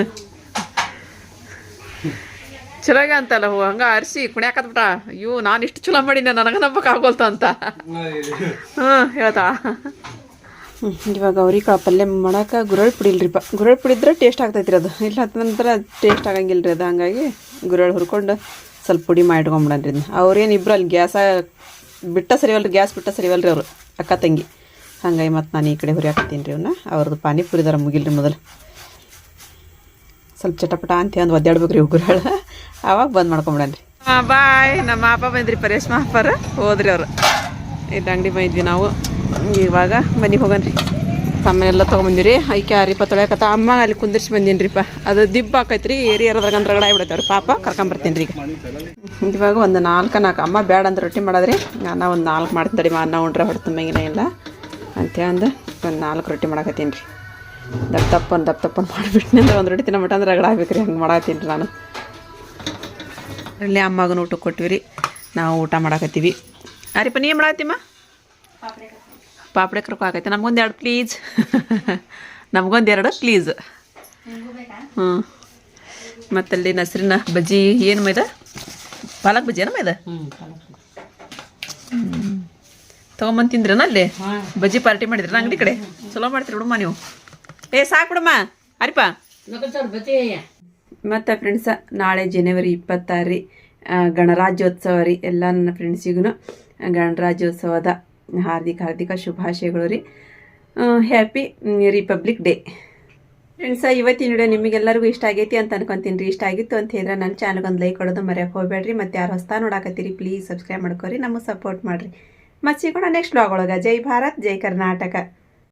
ಚಲೋಗ ಅಂತಲ್ಲ ಹೋ ಹಂಗ ಅರ್ಸಿ ಕುಣ್ಯಾಕತ್ಬಿಟ್ಟ ಅಯ್ಯೋ ನಾನು ಇಷ್ಟು ಚಲೋ ಮಾಡಿನ ನನಗೆ ನಂಬಕ್ ಆಗೋಲ್ತ ಅಂತ ಹ್ಞೂ ಹೇಳ್ತಾ. ಇವಾಗ ಅವ್ರಿಗೆ ಕಾಳು ಪಲ್ಯ ಮಾಡೋಕೆ ಗುರಳ್ ಪುಡಿ ಇಲ್ರಿಪ್ಪ ಗುರಳ್ ಪುಡಿ ಇದ್ರೆ ಟೇಸ್ಟ್ ಆಗ್ತೈತ್ರಿ ಅದು. ಇಲ್ಲ ಅಂತಂದ್ರೆ ಟೇಸ್ಟ್ ಆಗಂಗಿಲ್ಲ ರೀ ಅದು ಹಂಗಾಗಿ ಗುರಳ್ ಹುರ್ಕೊಂಡು ಸ್ವಲ್ಪ ಪುಡಿ ಮಾಡಿಟ್ಕೊಂಬಿಡನ್ರಿ ಅವ್ರೇನು ಇಬ್ರು ಅಲ್ಲಿ ಗ್ಯಾಸ ಬಿಟ್ಟ ಸರಿವಲ್ರಿ ಗ್ಯಾಸ್ ಬಿಟ್ಟ ಸರಿವಲ್ರಿ ಅವರು ಅಕ್ಕ ತಂಗಿ. ಹಂಗಾಗಿ ಮತ್ತು ನಾನು ಈ ಕಡೆ ಹುರಿಯಾಕತ್ತೀನಿ ರೀ ಅವನ್ನ ಅವ್ರದ್ದು ಪಾನಿಪುರಿದಾರ ಮುಗಿಲ್ರಿ ಮೊದಲು. ಸ್ವಲ್ಪ ಚಟಪಟ ಅಂತ ಒಂದು ಒದ್ದಾಡ್ಬೇಕ್ರಿ ರೀ ಗುರಳ ಅವಾಗ ಬಂದ್ ಮಾಡ್ಕೊಂಬಿಡನ್ರಿ. ಬಾಯ್. ನಮ್ಮ ಅಪ್ಪ ಬಂದ್ರಿ ಪರೇಶ್ ಮಾಪರ. ಹೋದ್ರಿ ಅವರು. ಇಲ್ಲಿ ಅಂಗಡಿ ಬಂದಿದ್ವಿ ನಾವು. ಇವಾಗ ಮನೆಗೆ ಹೋಗನ್ರಿ. ತಮ್ಮ ಎಲ್ಲ ತೊಗೊಂಬಂದಿರಿ ಐಕೆ ಆರಿಪ ತೊಳೆಯಕತ್ತ? ಅಮ್ಮ ಅಲ್ಲಿ ಕುಂದಿರ್ಸಿ ಬಂದಿನ್ರಿಪ್ಪ. ಅದು ದಿಬ್ಬ ಆಕೈತ್ರಿ. ಏರಿ ಏರದ್ರಾಗ ಅಂದ್ರೆ ರಗಡ ಆಗ್ಬಿಡತ್ತವ್ರಿ ಪಾಪ ಕರ್ಕೊಂಬರ್ತೀನಿ ರೀ ಇವಾಗ ಒಂದು ನಾಲ್ಕು ನಾಲ್ಕು. ಅಮ್ಮ ಬೇಡ ಅಂದ್ರೆ ರೊಟ್ಟಿ ಮಾಡದ್ರಿ. ನಾನು ಒಂದು ನಾಲ್ಕು ಮಾಡ್ತೀನಿ ತಡಿ ಅನ್ನ ಉಂಡ್ರೆ ಹೊಡ್ತು ತುಂಬಂಗಿಲ್ಲ ಇಲ್ಲ ಅಂತೇಳಿ ಒಂದು ನಾಲ್ಕು ರೊಟ್ಟಿ ಮಾಡಕತ್ತೀನಿ ರೀ. ದಪ್ಪ ತಪ್ಪನ್ ದಪ್ಪ ತಪ್ಪನ್ ಮಾಡಿಬಿಟ್ನಿ ಅಂದ್ರೆ ಒಂದು ರೊಟ್ಟಿ ತಿನ್ನಬಿಟ್ಟು ಅಂದ್ರೆ ರಗಡ ಆಗ್ಬೇಕು ರೀ ಹಂಗೆ ಮಾಡತ್ತೀನಿ ರೀ ನಾನು. ಅಲ್ಲಿ ಅಮ್ಮಗನ ಊಟ ಕೊಟ್ವಿ ರೀ ನಾವು ಊಟ ಮಾಡಾಕತ್ತೀವಿ. ಅರಿಪ ನೀ ಮಾಡಾತಿಮ್ಮ ಪಾಪಡೆ ಕರ್ಕೊ ಆಗೈತೆ ನಮ್ಗೊಂದು ಎರಡು ಪ್ಲೀಸ್ ನಮಗೊಂದು ಎರಡು ಪ್ಲೀಸ್ ಹ್ಞೂ ಮತ್ತಲ್ಲಿ ನಸ್ರಿನ ಬಜ್ಜಿ ಏನು ಮೈದ ಪಾಲಕ್ ಬಜ್ಜಿ ಏನಮ್ಮ ಇದು? ತೊಗೊಂಬಂದು ತಿಂದ್ರನ ಅಲ್ಲಿ? ಬಜ್ಜಿ ಪಾರ್ಟಿ ಮಾಡಿದ್ರನ ಅಂಗಡಿ ಕಡೆ? ಚಲೋ ಮಾಡ್ತೀರಿ ಹುಡುಮ್ಮ ನೀವು. ಏ, ಸಾಕು ಬಿಡಮ್ಮ. ಅರಿಪ. ಮತ್ತು ಫ್ರೆಂಡ್ಸ ನಾಳೆ ಜನವರಿ ಇಪ್ಪತ್ತಾರು ರೀ ಗಣರಾಜ್ಯೋತ್ಸವ ರೀ. ಎಲ್ಲ ನನ್ನ ಫ್ರೆಂಡ್ಸಿಗೂ ಗಣರಾಜ್ಯೋತ್ಸವದ ಹಾರ್ದಿಕ ಹಾರ್ದಿಕ ಶುಭಾಶಯಗಳು ರೀ. ಹ್ಯಾಪಿ ರಿಪಬ್ಲಿಕ್ ಡೇ ಫ್ರೆಂಡ್ಸ ಇವತ್ತಿನ ವಿಡಿಯೋ ನಿಮಗೆಲ್ಲರಿಗೂ ಇಷ್ಟ ಆಗೈತಿ ಅಂತ ಅನ್ಕೊಂತೀನಿ ರೀ. ಇಷ್ಟ ಆಗಿತ್ತು ಅಂತ ಹೇಳಿದ್ರೆ ನನ್ನ ಚಾನಲ್ಗೆ ಒಂದು ಲೈಕ್ ಕೊಡೋದು ಮರೆಯೋಕೆ ಹೋಗ್ಬೇಡ್ರಿ. ಮತ್ತು ಯಾರು ಹೊಸ್ತಾ ನೋಡಾಕತ್ತೀರಿ ಪ್ಲೀಸ್ ಸಬ್ಸ್ಕ್ರೈಬ್ ಮಾಡ್ಕೊರಿ. ನಮಗೆ ಸಪೋರ್ಟ್ ಮಾಡಿರಿ. ಮತ್ತೆ ಸಿಗೋಣ ನೆಕ್ಸ್ಟ್ ಬ್ಲಾಗ್ ಒಳಗೆ. ಜೈ ಭಾರತ್, ಜೈ ಕರ್ನಾಟಕ.